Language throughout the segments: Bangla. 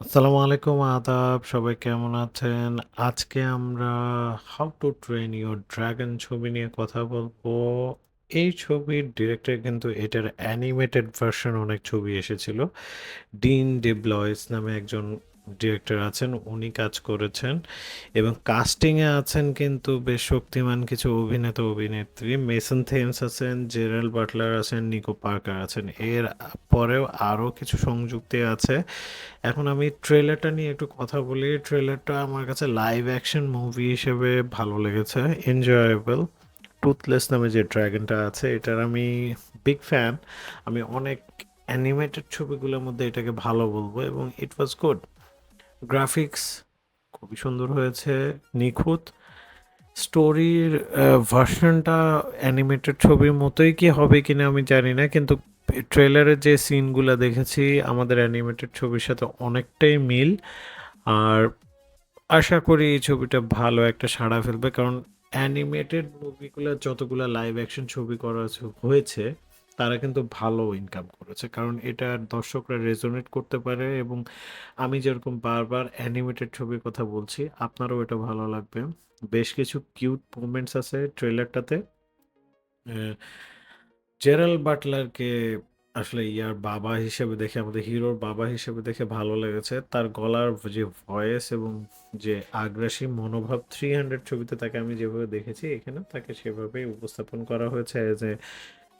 আসসালামু আলাইকুম, আদাব। সবাই কেমন আছেন? আজকে আমরা how to train your dragon ছবি নিয়ে কথা বলব। এই ছবির ডিরেক্টর কিন্তু এটার অ্যানিমেটেড ভার্সন অনেক ছবি এসেছিল। ডিন ডেব্লয়েস নামে একজন ডিরেক্টর আছেন, উনি কাজ করেছেন এবং কাস্টিংয়ে আছেন কিন্তু বেশ শক্তিমান কিছু অভিনেতা, অভিনেত্রী। মেসন থেমস আছেন জেরাল বাটলার আছেন নিকো পার্কার আছেন। এর পরেও আরও কিছু সংযুক্তি আছে। এখন আমি ট্রেলারটা নিয়ে একটু কথা বলি। ট্রেলারটা আমার কাছে লাইভ অ্যাকশন মুভি হিসেবে ভালো লেগেছে এনজয়েবল টুথলেস নামে যে ড্রাগনটা আছে, এটার আমি বিগ ফ্যান আমি অনেক অ্যানিমেটেড ছবিগুলোর মধ্যে এটাকে ভালো বলব এবং ইট ওয়াজ গুড গ্রাফিক্স খুবই সুন্দর হয়েছে, নিখুঁত। স্টোরির ভার্সনটা অ্যানিমেটেড ছবির মতোই কি হবে কিনা আমি জানি না, কিন্তু ট্রেলারের যে সিনগুলো দেখেছি, আমাদের অ্যানিমেটেড ছবির সাথে অনেকটাই মিল। আর আশা করি এই ছবিটা ভালো একটা সাড়া ফেলবে, কারণ অ্যানিমেটেড মুভিগুলো যতগুলো লাইভ অ্যাকশন ছবি করা হয়েছে তারা কিন্তু ভালো ইনকাম করেছে। কারণ এটা দর্শকরা রেজোনেট করতে পারে এবং আমি যেরকম বারবার অ্যানিমেটেড ছবির কথা বলছি, আপনারও এটা ভালো লাগবে। বেশ কিছু কিউট মুভমেন্টস আছে ট্রেলারটাতে জেরাল বাটলারকে আসলে ইয়ার বাবা হিসেবে দেখে, আমাদের হিরোর বাবা হিসেবে দেখে ভালো লেগেছে। তার গলার যে ভয়েস এবং যে আগ্রাসী মনোভাব থ্রি হান্ড্রেড ছবিতে তাকে আমি যেভাবে দেখেছি, এখানে তাকে সেভাবেই উপস্থাপন করা হয়েছে এ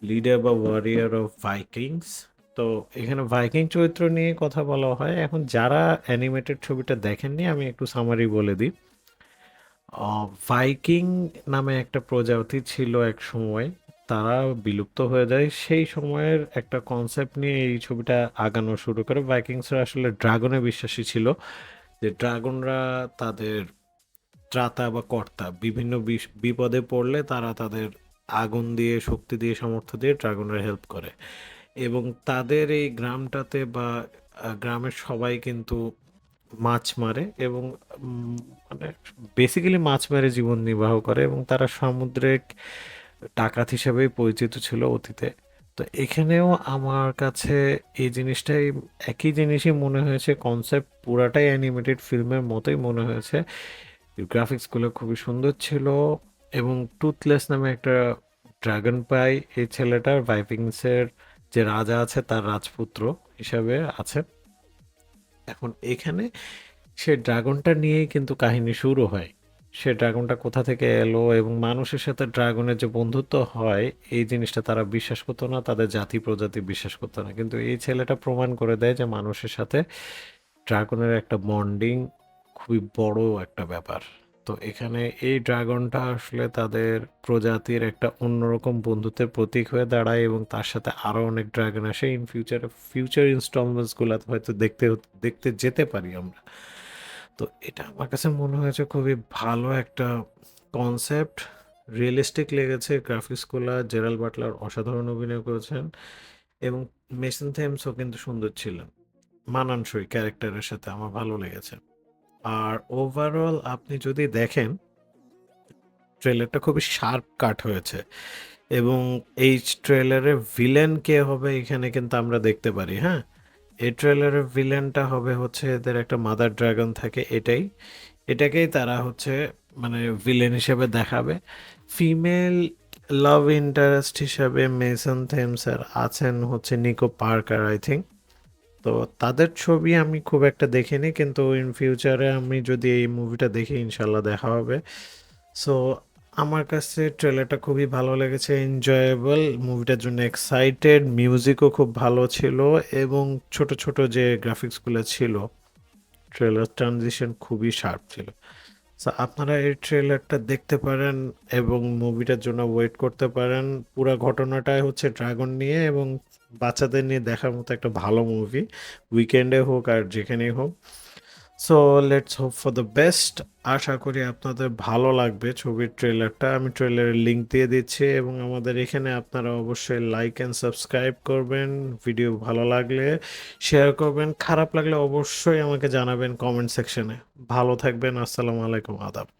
লিডার বা ওয়ারিয়ার অফ ভাইকিংস তো এখানে ভাইকিং চরিত্র নিয়ে কথা বলা হয়। এখন যারা অ্যানিমেটেড ছবিটা দেখেননি, আমি একটু সামারি বলে দিই। ভাইকিং নামে একটা প্রজাতি ছিল এক সময়। তারা বিলুপ্ত হয়ে যায়। সেই সময়ের একটা কনসেপ্ট নিয়ে এই ছবিটা আগানো শুরু করে। ভাইকিংসরা আসলে ড্রাগনে বিশ্বাসী ছিল। যে ড্রাগনরা তাদের ত্রাতা বা কর্তা। বিভিন্ন বিপদে পড়লে তারা তাদের আগুন দিয়ে, শক্তি দিয়ে, সামর্থ্য দিয়ে ড্রাগনরা হেল্প করে। এবং তাদের এই গ্রামটাতে বা গ্রামের সবাই কিন্তু মাছ মারে এবং মানে বেসিক্যালি মাছ মেরে, জীবন নির্বাহ করে এবং তারা সামুদ্রিক ডাকাত হিসেবেই পরিচিত ছিল অতীতে। তো এখানেও আমার কাছে এই জিনিসটাই, একই জিনিসই মনে হয়েছে কনসেপ্ট পুরাটাই অ্যানিমেটেড ফিল্মের মতোই মনে হয়েছে। গ্রাফিক্সগুলো খুবই সুন্দর ছিল। এবং টুথলেস নামে একটা ড্রাগন পাই এই ছেলেটার ভাইকিংসের যে রাজা আছে, তার রাজপুত্র হিসাবে আছে। এখন এখানে সে ড্রাগনটা নিয়েই কিন্তু কাহিনী শুরু হয়। সে ড্রাগনটা কোথা থেকে এলো এবং মানুষের সাথে ড্রাগনের যে বন্ধুত্ব হয়, এই জিনিসটা তারা বিশ্বাস করতো না, তাদের জাতি প্রজাতি বিশ্বাস করতো না। কিন্তু এই ছেলেটা প্রমাণ করে দেয় যে মানুষের সাথে ড্রাগনের একটা বন্ডিং খুবই বড় একটা ব্যাপার। তো এখানে এই ড্রাগনটা আসলে তাদের প্রজাতির একটা অন্যরকম বন্ধুত্বের প্রতীক হয়ে দাঁড়ায় এবং তার সাথে আরও অনেক ড্রাগন আসে। ইন ফিউচার ফিউচার ইনস্টলমেন্টস গুলাতে হয়তো দেখতে দেখতে যেতে পারি আমরা। তো এটা আমার কাছে মনে হয়েছে খুবই ভালো একটা কনসেপ্ট রিয়েলিস্টিক লেগেছে গ্রাফিক্সগুলো জেরাল বাটলার অসাধারণ অভিনয় করেছেন এবং মেসন থেমসও কিন্তু সুন্দর ছিলেন। মানানসই ক্যারেক্টারের সাথে আমার ভালো লেগেছে। আর ওভারঅল আপনি যদি দেখেন ট্রেলারটা খুবই শার্প কাট হয়েছে এবং এই ট্রেলারে ভিলেন কে হবে এখানে কিন্তু আমরা দেখতে পারি হ্যাঁ? এই ট্রেলারের ভিলেনটা হবে হচ্ছে এদের একটা মাদার ড্রাগন থাকে এটাই। এটাকেই তারা হচ্ছে মানে ভিলেন হিসেবে দেখাবে। ফিমেল লাভ ইন্টারেস্ট হিসাবে মেসন থেমসার আছেন হচ্ছে নিকো পার্কার আই থিঙ্ক তো তাদের ছবি আমি খুব একটা দেখিনি, কিন্তু ইন ফিউচারে আমি যদি এই মুভিটা দেখি ইনশাল্লাহ দেখা হবে। সো আমার কাছে ট্রেলারটা খুবই ভালো লেগেছে এনজয়েবল মুভিটার জন্য এক্সাইটেড মিউজিকও খুব ভালো ছিল, এবং ছোট ছোট যে গ্রাফিক্সগুলো ছিল ট্রেলার ট্রানজিশন খুবই শার্প ছিল। সো আপনারা এই ট্রেলারটা দেখতে পারেন এবং মুভিটার জন্য ওয়েট করতে পারেন। পুরো ঘটনাটাই হচ্ছে ড্রাগন নিয়ে, এবং বাচ্চাদের নিয়ে দেখার মতো একটা ভালো মুভি উইকেন্ডে হোক আর যেখানেই হোক। So let's hope for the best আশা করি আপনাদের ভালো লাগবে ছবির ট্রেলারটা আমি ট্রেলারের লিঙ্ক দিয়ে দিচ্ছি এবং আমাদের এখানে আপনারা অবশ্যই লাইক অ্যান্ড সাবস্ক্রাইব করবেন। ভিডিও ভালো লাগলে শেয়ার করবেন। খারাপ লাগলে অবশ্যই আমাকে জানাবেন কমেন্ট সেকশনে ভালো থাকবেন। আসসালামু আলাইকুম। আদাব।